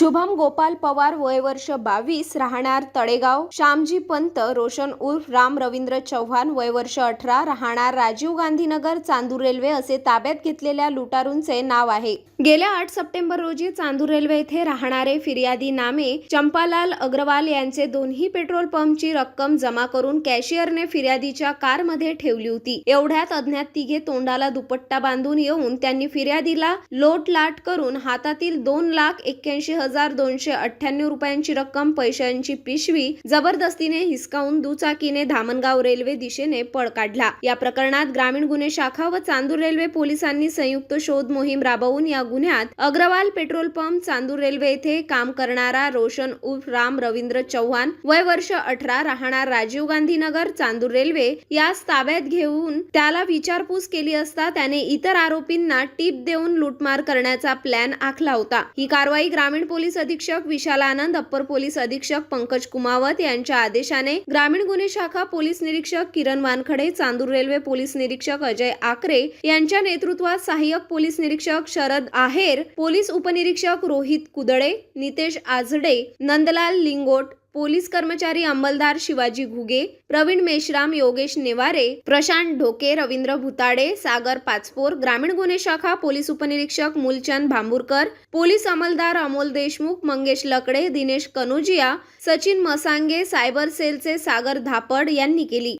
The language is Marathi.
शुभम गोपाल पवार वय वर्ष बावीस राहणार तळेगाव. श्यामजी पंत रोशन उर्फ राम रवींद्र चव्हाण वय वर्ष अठरा राहणार राजीव गांधीनगर चांदूर रेल्वे असे ताब्यात घेतलेल्या लुटारूंचे नाव आहे. गेल्या आठ सप्टेंबर रोजी चांदूर रेल्वे येथे राहणारे फिर्यादी नामे चंपालाल अग्रवाल यांचे दोन्ही पेट्रोल पंपची रक्कम जमा करून कॅशियरने फिर्यादीच्या कारमध्ये ठेवली होती. एवढ्यात अज्ञात तिघे तोंडाला दुपट्टा बांधून येऊन त्यांनी फिर्यादीला लोटलाट करून हातातील दोन लाख एक्क्याऐंशी हजार दोनशे अठ्ठ्याण्णव रुपयांची रक्कम पैशांची पिशवी जबरदस्तीने हिसकावून दुचाकीने धामणगाव रेल्वे दिशेने पळ काढला. या प्रकरणात ग्रामीण गुन्हे शाखा व चांदूर रेल्वे पोलिसांनी संयुक्त शोध मोहीम राबवून या गुन्ह्यात Agarwal petrol pump Chandur railway येथे काम करणारा रोशन उर्फ राम रवींद्र चव्हाण वय वर्ष अठरा राहणार राजीव गांधी नगर चांदूर रेल्वे यास ताब्यात घेऊन त्याला विचारपूस केली असता त्याने इतर आरोपींना टीप देऊन लूटमार करण्याचा प्लॅन आखला होता. ही कारवाई ग्रामीण पोलीस अधीक्षक विशाल आनंद अप्पर पोलीस अधीक्षक पंकज कुमावत यांच्या आदेशाने ग्रामीण गुन्हे शाखा पोलीस निरीक्षक किरण वानखडे चांदूर रेल्वे पोलीस निरीक्षक अजय आकरे यांच्या नेतृत्वात सहाय्यक पोलीस निरीक्षक शरद आहेर पोलीस उपनिरीक्षक रोहित कुदळे नितेश आझडे नंदलाल लिंगोट पोलीस कर्मचारी अंमलदार शिवाजी घुगे प्रवीण मेश्राम योगेश नेवारे प्रशांत ढोके रवींद्र भुताडे सागर पाचपोर ग्रामीण गुन्हे शाखा पोलीस उपनिरीक्षक मूलचंद भांबूरकर पोलीस अंमलदार अमोल देशमुख मंगेश लकडे दिनेश कनोजिया सचिन मसांगे सायबर सेलचे सागर धापड यांनी केली.